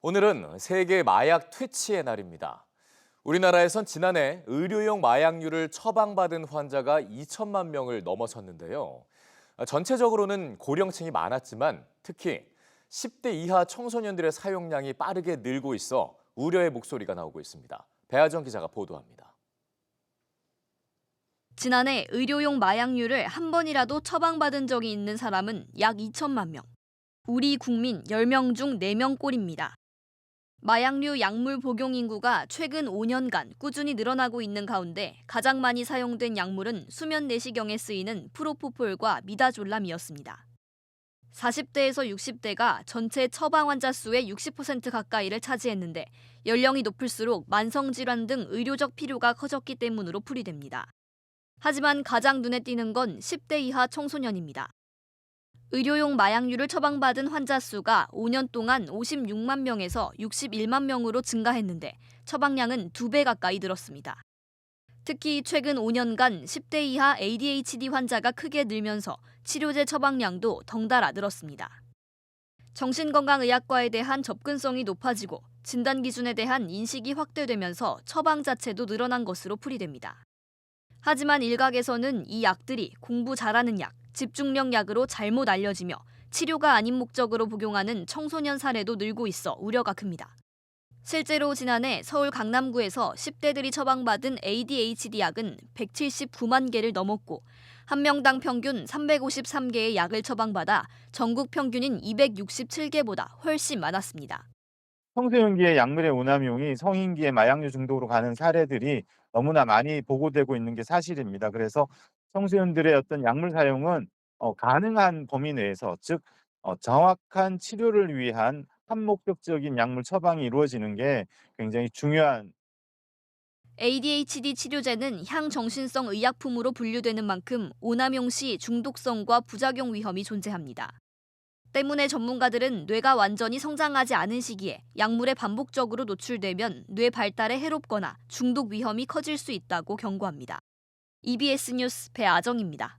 오늘은 세계 마약 퇴치의 날입니다. 우리나라에선 지난해 의료용 마약류를 처방받은 환자가 2천만 명을 넘어섰는데요. 전체적으로는 고령층이 많았지만 특히 10대 이하 청소년들의 사용량이 빠르게 늘고 있어 우려의 목소리가 나오고 있습니다. 배아정 기자가 보도합니다. 지난해 의료용 마약류를 한 번이라도 처방받은 적이 있는 사람은 약 2천만 명. 우리 국민 10명 중 4명 꼴입니다. 마약류 약물 복용 인구가 최근 5년간 꾸준히 늘어나고 있는 가운데 가장 많이 사용된 약물은 수면 내시경에 쓰이는 프로포폴과 미다졸람이었습니다. 40대에서 60대가 전체 처방 환자 수의 60% 가까이를 차지했는데 연령이 높을수록 만성 질환 등 의료적 필요가 커졌기 때문으로 풀이됩니다. 하지만 가장 눈에 띄는 건 10대 이하 청소년입니다. 의료용 마약류를 처방받은 환자 수가 5년 동안 56만 명에서 61만 명으로 증가했는데 처방량은 2배 가까이 늘었습니다. 특히 최근 5년간 10대 이하 ADHD 환자가 크게 늘면서 치료제 처방량도 덩달아 늘었습니다. 정신건강의학과에 대한 접근성이 높아지고 진단 기준에 대한 인식이 확대되면서 처방 자체도 늘어난 것으로 풀이됩니다. 하지만 일각에서는 이 약들이 공부 잘하는 약, 집중력 약으로 잘못 알려지며 치료가 아닌 목적으로 복용하는 청소년 사례도 늘고 있어 우려가 큽니다. 실제로 지난해 서울 강남구에서 10대들이 처방받은 ADHD 약은 179만 개를 넘었고 한 명당 평균 353개의 약을 처방받아 전국 평균인 267개보다 훨씬 많았습니다. 청소년기의 약물의 오남용이 성인기의 마약류 중독으로 가는 사례들이 너무나 많이 보고되고 있는 게 사실입니다. 그래서 청소년들의 어떤 약물 사용은 어, 가능한 범위 내에서 즉 어, 정확한 치료를 위한 한목적적인 약물 처방이 이루어지는 게 굉장히 중요한 ADHD 치료제는 향정신성 의약품으로 분류되는 만큼 오남용 시 중독성과 부작용 위험이 존재합니다. 때문에 전문가들은 뇌가 완전히 성장하지 않은 시기에 약물에 반복적으로 노출되면 뇌 발달에 해롭거나 중독 위험이 커질 수 있다고 경고합니다. EBS 뉴스 배아정입니다.